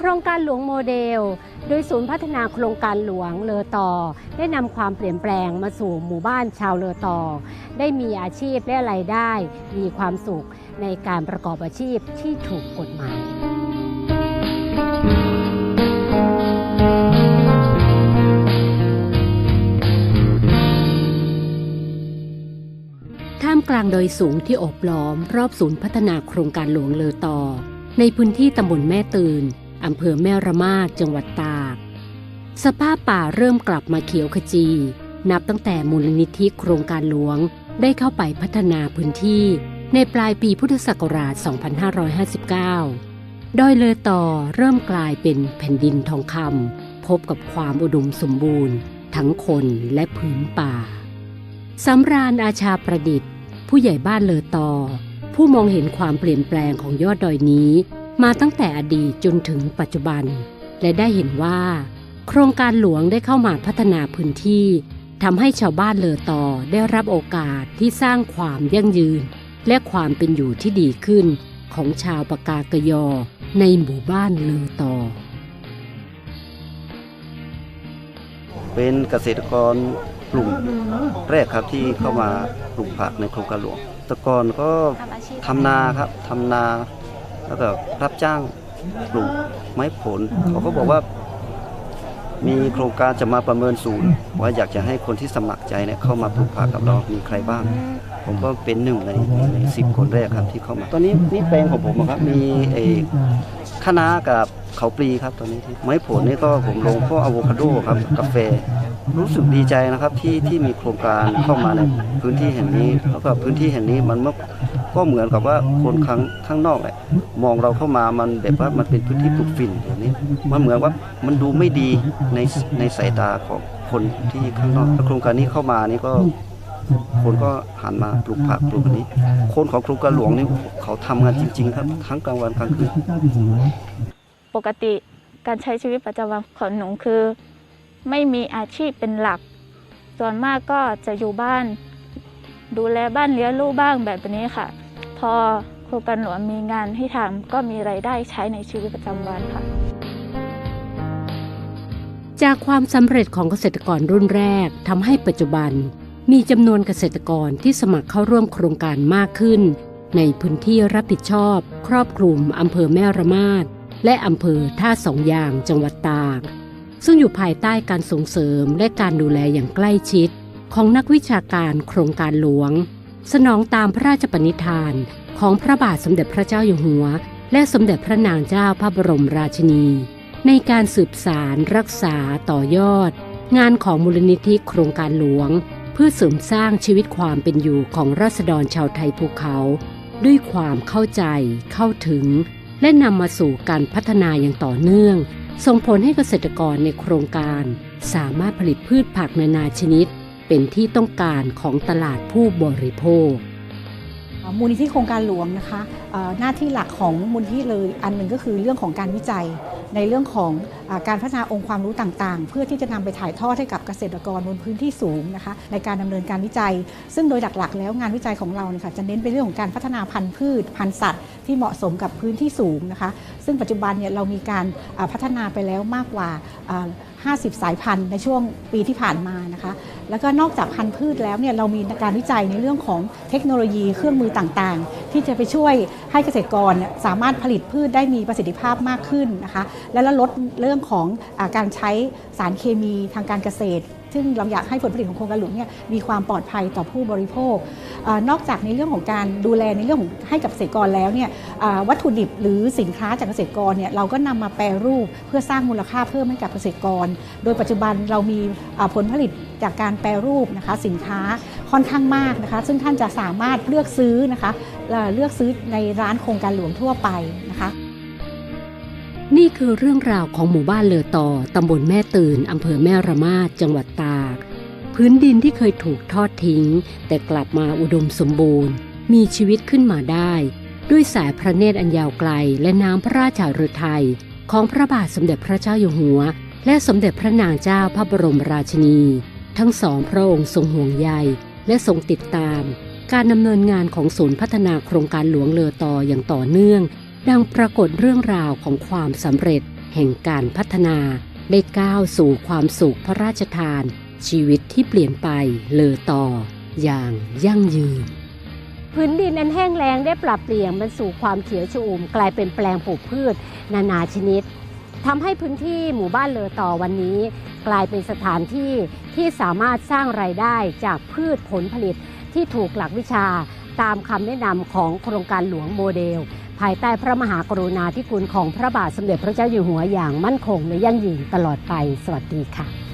ครงการหลวงโมเดล โดยศูนย์พัฒนาโครงการหลวงเลอต่อ ได้นำความเปลี่ยนแปลงมาสู่หมู่บ้านชาวเลอต่อ ได้มีอาชีพและรายได้ มีความสุขในการประกอบอาชีพที่ถูกกฎหมายท่ามกลางดอยสูงที่อบล้อม รอบศูนย์พัฒนาโครงการหลวงเลอต่อในพื้นที่ตำบลแม่ตื่น อำเภอแม่ระมาดจังหวัดตาก สภาพป่าเริ่มกลับมาเขียวขจี นับตั้งแต่มูลนิธิโครงการหลวงได้เข้าไปพัฒนาพื้นที่ในปลายปีพุทธศักราช 2559 ดอยเลอต่อเริ่มกลายเป็นแผ่นดินทองคำพบกับความอุดมสมบูรณ์ ทั้งคนและพื้นป่าสำราญอาชาประดิษฐ์ ผู้ใหญ่บ้านเลอต่อผู้มองเห็นความเปลี่ยนแปลงของยอดดอยนี้ มาตั้งแต่อดีตจนถึงปัจจุบัน และได้เห็นว่า โครงการหลวงได้เข้ามาพัฒนาพื้นที่ทำให้ชาวบ้านเลอต่อได้รับโอกาสที่สร้างความยั่งยืน และความเป็นอยู่ที่ดีขึ้นของชาวปากากยอในหมู่บ้านเลอต่อ เป็นเกษตรกรกลุ่มแรกครับที่เข้ามาปลูกผักในโครงการหลวงแต่ก่อนก็ทำนาครับทำนา แล้วก็รับจ้างปลูกไม้ผล เขาก็บอกว่า มีโครงการจะมาประเมินศูนย์ ว่าอยากจะให้คนที่สมัครใจเนี่ยเข้ามาปลูกผักกับเรา มีใครบ้าง ผมก็เป็นหนึ่งในในสิบคนแรกครับที่เข้ามา ตอนนี้นี่แปลงของผมอะครับ มีเอคะน้ากับเขาปลีครับตอนนี้ ไม้ผลนี่ก็ผมลงพวกอะโวคาโดครับกาแฟ รู้สึกดีใจนะครับที่ที่มีโครงการเข้ามาในพื้นที่แห่งนี้แล้วก็พื้นที่แห่งนี้มันก็ก็เหมือนกับว่าคนข้างข้างนอกแหละมองเราเข้ามามันแบบว่ามันเป็นพื้นที่ปลูกฝิ่นอย่างนี้มันเหมือนว่ามันดูไม่ดีในในสายตาของคนที่ข้างนอกแล้วโครงการนี้เข้ามานี่ก็คนก็หันมาปลูกผักปลูกนนี้ คนของโครงการหลวงนี่เขาทำงานจริง ๆ ครับทั้งกลางวันกลางคืนปกติการใช้ชีวิตประจำวันของหนูคือ ไม่มีอาชีพเป็นหลัก ส่วนมากก็จะอยู่บ้าน ดูแลบ้านเลี้ยงลูกบ้างแบบนี้ค่ะ พอโครงการหลวงมีงานให้ทำก็มีไรายได้ใช้ในชีวิตประจำวันค่ะ จากความสำเร็จของเกษตรกรรุ่นแรกทำให้ปัจจุบัน มีจำนวนเกษตรกรที่สมัครเข้าร่วมโครงการมากขึ้น ในพื้นที่รับผิดชอบ ครอบคลุมอำเภอแม่ระมาดและอำเภอท่าสองยางจังหวัดตาก ซึ่งอยู่ภายใต้การส่งเสริมและการดูแลอย่างใกล้ชิด ของนักวิชาการโครงการหลวง สนองตามพระราชปณิธานของพระบาทสมเด็จพระเจ้าอยู่หัว และสมเด็จพระนางเจ้าพระบรมราชินี ในการสืบสารรักษาต่อยอด งานของมูลนิธิโครงการหลวง เพื่อเสริมสร้างชีวิตความเป็นอยู่ของราษฎรชาวไทยภูเขา ด้วยความเข้าใจเข้าถึง และนำมาสู่การพัฒนาอย่างต่อเนื่อง ส่งผลให้เกษตรกรในโครงการ สามารถผลิตพืชผักนานาชนิด เป็นที่ต้องการของตลาดผู้บริโภค มูลนิธิโครงการหลวงนะคะหน้าที่หลักของมูลนิธิเลยอันหนึ่งก็คือเรื่องของการวิจัย ในเรื่องของอการพัฒนาองค์ความรู้ต่างๆ เพื่อที่จะนำไปถ่ายทอดให้กับเกษตรกรบนพื้นที่สูงนะคะในการดำเนินการวิจัย ซึ่งโดยหลักๆ แล้วงานวิจัยของเราเนี่ยค่ะจะเน้นไปเรื่องของการพัฒนาพันธุ์พืช พันธุ์สัตว์ที่เหมาะสมกับพื้นที่สูงนะคะ ซึ่งปัจจุบันเนี่ยเรามีการพัฒนาไปแล้วมากกว่า 50 สายพันธุ์ในช่วงปีที่ผ่านมานะคะ แล้วก็นอกจากพันธุ์พืชแล้วเนี่ยเรามีการวิจัยในเรื่องของเทคโนโลยีเครื่องมือต่างๆ ที่จะไปช่วยให้เกษตรกรสามารถผลิตพืชได้มีประสิทธิภาพมากขึ้นนะคะ และลดเรื่องของอาการใช้สารเคมีทางการเกษตร ซึ่งเราอยากให้ผลผลิตของโครงการหลวงเนี่ยมีความปลอดภัยต่อผู้บริโภคอนอกจากในเรื่องของการดูแลในเรื่องของให้กับเกษตรกรแล้วเนี่ยวัตถุดิบหรือสินค้าจากเกษตรกรเนี่ยเราก็นำมาแปรรูปเพื่อสร้างมูลค่าเพิ่มให้กับเกษตรกร โดยปัจจุบันเรามีผลผลิตจากการแปรรูปนะคะสินค้าค่อนข้างมากนะคะ ซึ่งท่านจะสามารถเลือกซื้อนะคะเลือกซื้อในร้านโครงการหลวงทั่วไปนะคะ นี่คือเรื่องราวของหมู่บ้านเลอต่อตำบลแม่ตื่นอำเภอแม่ระมาดจังหวัดตาก พื้นดินที่เคยถูกทอดทิ้ง แต่กลับมาอุดมสมบูรณ์ มีชีวิตขึ้นมาได้ ด้วยสายพระเนตรอันยาวไกลและน้ำพระราชาฤทัยของพระบาทสมเด็จพระเจ้าอยู่หัว และสมเด็จพระนางเจ้าพระบรมราชินี ทั้งสองพระองค์ทรงห่วงใยและทรงติดตาม การดำเนินงานของศูนย์พัฒนาโครงการหลวงเลอต่ออย่างต่อเนื่อง ดังปรากฏเรื่องราวของความสำเร็จ แห่งการพัฒนาได้ก้าวสู่ความสุขพระราชทาน ชีวิตที่เปลี่ยนไปเลอต่อ อย่างยั่งยืน พื้นดินอันแห้งแล้งได้ปรับเปลี่ยนมันสู่ความเขียวชอุ่มกลายเป็นแปลงปลูกพืช นานาชนิดทำให้พื้นที่หมู่บ้านเลอต่อวันนี้ กลายเป็นสถานที่ที่สามารถสร้างรายได้จากพืชผลผลิตที่ถูกหลักวิชาตามคำแนะนำของโครงการหลวงโมเดล ภายใต้พระมหากรุณาธิคุณของพระบาทสมเด็จพระเจ้าอยู่หัวอย่างมั่นคงและยั่งยืนตลอดไป สวัสดีค่ะ